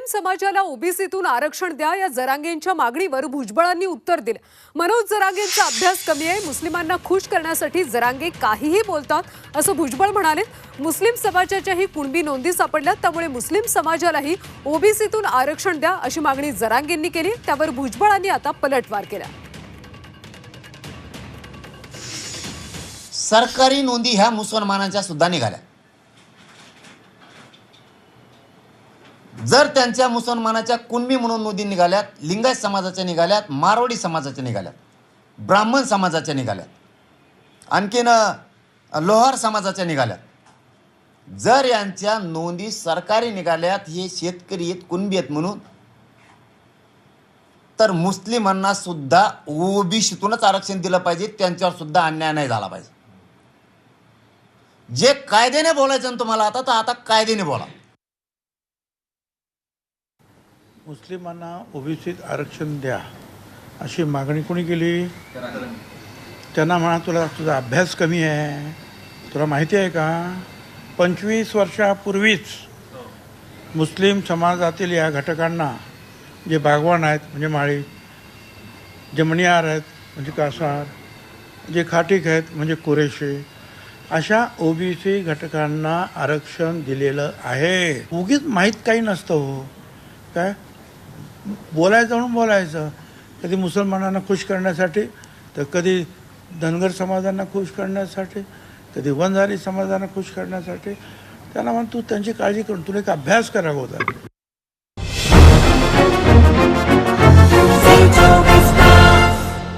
मुस्लिम समाजाला ओबीसीतून आरक्षण द्या या जरांगेंच्या मागणीवर भुजबळांनी उत्तर दिलं. मनोज जरांगेंचा अभ्यास कमी आहे. मुस्लिमांना खुश करण्यासाठी जरांगे काहीही बोलतात असं भुजबळ म्हणाले. मुस्लिम समाजाच्याही कुणबी नोंदी सापडल्या त्यामुळे मुस्लिम समाजालाही ओबीसीतून आरक्षण द्या अशी मागणी जरांगेंनी केली. त्यावर भुजबळांनी आता पलटवार केला. सरकारी नोंदी ह्या मुसलमानांच्या सुद्धा निघाल्या. जर त्यांच्या मुसलमानाच्या कुणबी म्हणून नोंदी निघाल्यात लिंगायत समाजाच्या निघाल्यात मारवाडी समाजाच्या निघाल्यात ब्राह्मण समाजाच्या निघाल्यात आणखीन लोहार समाजाच्या निघाल्यात जर यांच्या नोंदी सरकारी निघाल्यात हे शेतकरी आहेत कुणबी आहेत म्हणून तर मुस्लिमांना सुद्धा ओबीसीतूनच आरक्षण दिलं पाहिजे त्यांच्यावर सुद्धा अन्याय नाही झाला पाहिजे. जे कायद्याने बोलायचं ना तुम्हाला आता तर आता कायद्याने बोला. मुस्लिमांना ओबीसीत आरक्षण द्या अशी मागणी कोणी केली? त्यांना म्हणा तुला तुझा अभ्यास कमी आहे. तुला माहिती आहे का? पंचवीस वर्षापूर्वीच मुस्लिम समाजातील या घटकांना जे बागवान आहेत म्हणजे माळी जे मणियार आहेत म्हणजे कासार जे खाटीक आहेत म्हणजे कुरेशी अशा ओबीसी घटकांना आरक्षण दिलेलं आहे. उगीच माहीत काही नसतं हो. काय? बोलायचं म्हणून बोलायचं. कधी मुसलमानांना खुश करण्यासाठी तर कधी धनगर समाजांना खुश करण्यासाठी कधी वंजारी समाजांना खुश करण्यासाठी. त्यांना म्हण तू त्यांची काळजी करून तुला एक अभ्यास करावा होता.